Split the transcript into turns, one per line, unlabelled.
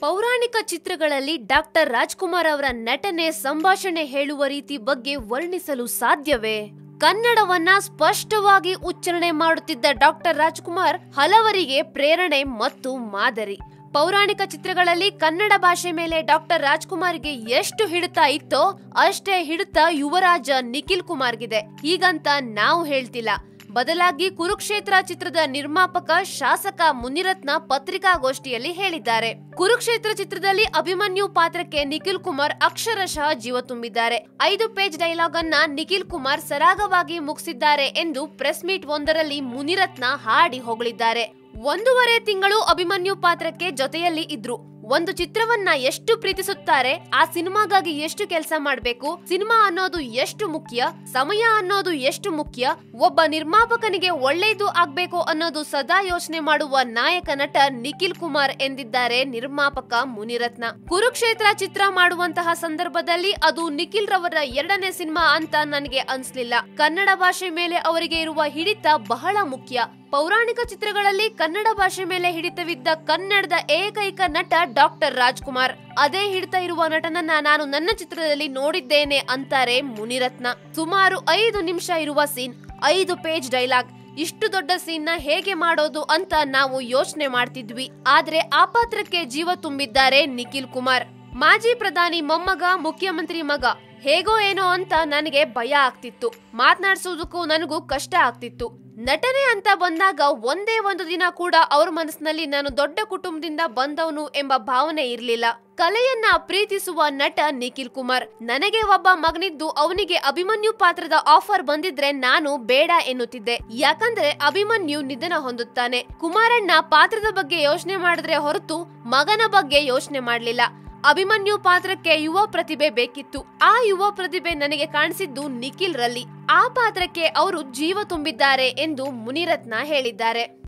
ಪೌರಾಣಿಕ ಚಿತ್ರಗಳಲ್ಲಿ ಡಾಕ್ಟರ್ ರಾಜ್ಕುಮಾರ್ ಅವರ ನಟನೆ ಸಂಭಾಷಣೆ ಹೇಳುವ ರೀತಿ ಬಗ್ಗೆ ವರ್ಣಿಸಲು ಸಾಧ್ಯವೇ? ಕನ್ನಡವನ್ನ ಸ್ಪಷ್ಟವಾಗಿ ಉಚ್ಚಾರಣೆ ಮಾಡುತ್ತಿದ್ದ ಡಾಕ್ಟರ್ ರಾಜ್ಕುಮಾರ್ ಹಲವರಿಗೆ ಪ್ರೇರಣೆ ಮತ್ತು ಮಾದರಿ. ಪೌರಾಣಿಕ ಚಿತ್ರಗಳಲ್ಲಿ ಕನ್ನಡ ಭಾಷೆ ಮೇಲೆ ಡಾಕ್ಟರ್ ರಾಜ್ಕುಮಾರ್ಗೆ ಎಷ್ಟು ಹಿಡಿತ ಇತ್ತೋ ಅಷ್ಟೇ ಹಿಡಿತ ಯುವರಾಜ ನಿಖಿಲ್ ಕುಮಾರ್ಗಿದೆ. ಹೀಗಂತ ನಾವು ಹೇಳ್ತಿಲ್ಲ. ಬದಲಾಗಿ ಕುರುಕ್ಷೇತ್ರ ಚಿತ್ರದ ನಿರ್ಮಾಪಕ ಶಾಸಕ ಮುನಿರತ್ನ ಪತ್ರಿಕಾಗೋಷ್ಠಿಯಲ್ಲಿ ಹೇಳಿದ್ದಾರೆ. ಕುರುಕ್ಷೇತ್ರ ಚಿತ್ರದಲ್ಲಿ ಅಭಿಮನ್ಯು ಪಾತ್ರಕ್ಕೆ ನಿಖಿಲ್ ಕುಮಾರ್ ಅಕ್ಷರಶಃ ಜೀವ ತುಂಬಿದ್ದಾರೆ. ಐದು ಪೇಜ್ ಡೈಲಾಗ್ ಅನ್ನ ನಿಖಿಲ್ ಕುಮಾರ್ ಸರಾಗವಾಗಿ ಮುಗಿಸಿದ್ದಾರೆ ಎಂದು ಪ್ರೆಸ್ ಮೀಟ್ ಒಂದರಲ್ಲಿ ಮುನಿರತ್ನ ಹಾಡಿ ಹೊಗಳಿದ್ದಾರೆ. ಒಂದೂವರೆ ತಿಂಗಳು ಅಭಿಮನ್ಯು ಪಾತ್ರಕ್ಕೆ ಜೊತೆಯಲ್ಲಿ ಇದ್ರು. ಒಂದು ಚಿತ್ರವನ್ನ ಎಷ್ಟು ಪ್ರೀತಿಸುತ್ತಾರೆ, ಆ ಸಿನಿಮಾಗಾಗಿ ಎಷ್ಟು ಕೆಲಸ ಮಾಡಬೇಕು, ಸಿನಿಮಾ ಅನ್ನೋದು ಎಷ್ಟು ಮುಖ್ಯ, ಸಮಯ ಅನ್ನೋದು ಎಷ್ಟು ಮುಖ್ಯ, ಒಬ್ಬ ನಿರ್ಮಾಪಕನಿಗೆ ಒಳ್ಳೆಯದು ಆಗ್ಬೇಕು ಅನ್ನೋದು ಸದಾ ಯೋಚನೆ ಮಾಡುವ ನಾಯಕ ನಟ ನಿಖಿಲ್ ಕುಮಾರ್ ಎಂದಿದ್ದಾರೆ ನಿರ್ಮಾಪಕ ಮುನಿರತ್ನ. ಕುರುಕ್ಷೇತ್ರ ಚಿತ್ರ ಮಾಡುವಂತಹ ಸಂದರ್ಭದಲ್ಲಿ ಅದು ನಿಖಿಲ್ ರವರ ಎರಡನೇ ಸಿನಿಮಾ ಅಂತ ನನಗೆ ಅನ್ಸ್ಲಿಲ್ಲ. ಕನ್ನಡ ಭಾಷೆ ಮೇಲೆ ಅವರಿಗೆ ಇರುವ ಹಿಡಿತ ಬಹಳ ಮುಖ್ಯ. ಪೌರಾಣಿಕ ಚಿತ್ರಗಳಲ್ಲಿ ಕನ್ನಡ ಭಾಷೆ ಮೇಲೆ ಹಿಡಿತವಿದ್ದ ಕನ್ನಡದ ಏಕೈಕ ನಟ ಡಾಕ್ಟರ್ ರಾಜ್ಕುಮಾರ್ ಅದೇ ಹಿಡಿತ ಇರುವ ನಟನನ್ನ ನಾನು ನನ್ನ ಚಿತ್ರದಲ್ಲಿ ನೋಡಿದ್ದೇನೆ ಅಂತಾರೆ ಮುನಿರತ್ನ. ಸುಮಾರು ಐದು ನಿಮಿಷ ಇರುವ ಸೀನ್, ಐದು ಪೇಜ್ ಡೈಲಾಗ್, ಇಷ್ಟು ದೊಡ್ಡ ಸೀನ್ನ ಹೇಗೆ ಮಾಡೋದು ಅಂತ ನಾವು ಯೋಚನೆ ಮಾಡ್ತಿದ್ವಿ. ಆದ್ರೆ ಆ ಪಾತ್ರಕ್ಕೆ ಜೀವ ತುಂಬಿದ್ದಾರೆ ನಿಖಿಲ್ ಕುಮಾರ್. ಮಾಜಿ ಪ್ರಧಾನಿ ಮೊಮ್ಮಗ, ಮುಖ್ಯಮಂತ್ರಿ ಮಗ ಹೇಗೋ ಏನೋ ಅಂತ ನನಗೆ ಭಯ ಆಗ್ತಿತ್ತು. ಮಾತನಾಡಿಸೋದಕ್ಕೂ ನನಗೂ ಕಷ್ಟ ಆಗ್ತಿತ್ತು. ನಟನೆ ಅಂತ ಬಂದಾಗ ಒಂದೇ ಒಂದು ದಿನ ಕೂಡ ಅವ್ರ ಮನಸ್ಸಿನಲ್ಲಿ ನಾನು ದೊಡ್ಡ ಕುಟುಂಬದಿಂದ ಬಂದವನು ಎಂಬ ಭಾವನೆ ಇರಲಿಲ್ಲ. ಕಲೆಯನ್ನ ಪ್ರೀತಿಸುವ ನಟ ನಿಖಿಲ್ ಕುಮಾರ್. ನನಗೆ ಒಬ್ಬ ಮಗನಿದ್ದು ಅವನಿಗೆ ಅಭಿಮನ್ಯು ಪಾತ್ರದ ಆಫರ್ ಬಂದಿದ್ರೆ ನಾನು ಬೇಡ ಎನ್ನುತ್ತಿದ್ದೆ. ಯಾಕಂದ್ರೆ ಅಭಿಮನ್ಯು ನಿಧನ ಹೊಂದುತ್ತಾನೆ. ಕುಮಾರಣ್ಣ ಪಾತ್ರದ ಬಗ್ಗೆ ಯೋಚನೆ ಮಾಡಿದ್ರೆ ಹೊರತು ಮಗನ ಬಗ್ಗೆ ಯೋಚನೆ ಮಾಡ್ಲಿಲ್ಲ. ಅಭಿಮನ್ಯು ಪಾತ್ರಕ್ಕೆ ಯುವ ಪ್ರತಿಭೆ ಬೇಕಿತ್ತು. ಆ ಯುವ ಪ್ರತಿಭೆ ನನಗೆ ಕಾಣಿಸಿದ್ದು ನಿಖಿಲ್ ರಲ್ಲಿ ಆ ಪಾತ್ರಕ್ಕೆ ಅವರು ಜೀವ ತುಂಬಿದ್ದಾರೆ ಎಂದು ಮುನಿರತ್ನ ಹೇಳಿದ್ದಾರೆ.